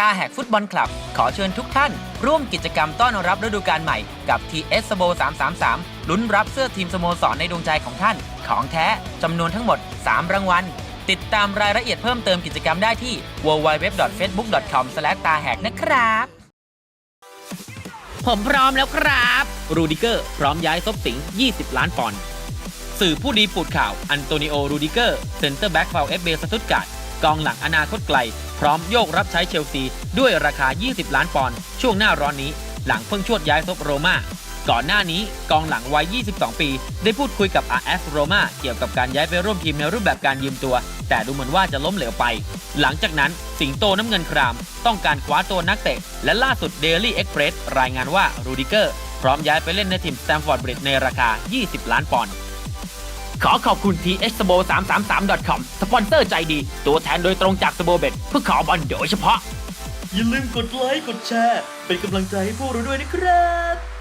ตาแหกฟุตบอลคลับ ขอเชิญทุกท่าน ร่วมกิจกรรมต้อนรับฤดูกาลใหม่กับ TS s b o 333 ลุ้นรับเสื้อทีมสโมสรในดวงใจของท่าน ของแท้จำนวนทั้งหมด 3 รางวัล ติดตามรายละเอียดเพิ่มเติมกิจกรรมได้ที่ www.facebook.com ตาแหกนะครับ ผมพร้อมแล้วครับ รูดิเกอร์ พร้อมย้ายซบสิง 20 ล้านปอนด์สื่อผู้ดีปูดข่าว อันโตนิโอ รูดิเกอร์ เซนเตอร์แบ็กฟาวเอฟเบสตุตการ์ดกองหลังอนาคตไกล พร้อมโยกรับใช้เชลซีด้วยราคา 20 ล้านปอนด์ช่วงหน้าร้อนนี้ หลังเพิ่งชวดย้ายซบโรม่าก่อนหน้านี้กองหลังวัย 22 ปี ได้พูดคุยกับ RS โรม่าเกี่ยวกับการย้ายไปร่วมทีมในรูปแบบการยืมตัว แต่ดูเหมือนว่าจะล้มเหลวไป หลังจากนั้นสิงโตน้ำเงินคราม ต้องการคว้าตัวนักเตะ และล่าสุด Daily Express รายงานว่ารูดิเกอร์พร้อมย้ายไปเล่นในทีมสแตมฟอร์ดบริดในราคา 20 ล้านปอนด์ ขอขอบคุณ thsbo 333 com สปอนเซอร์ใจดี ตัวแทนโดยตรงจากสโบเบ็เพื่อขอบอลโดยเฉพาะ อย่าลืมกดไลค์ กดแชร์ เป็นกำลังใจให้พวกเราด้วยนะครับ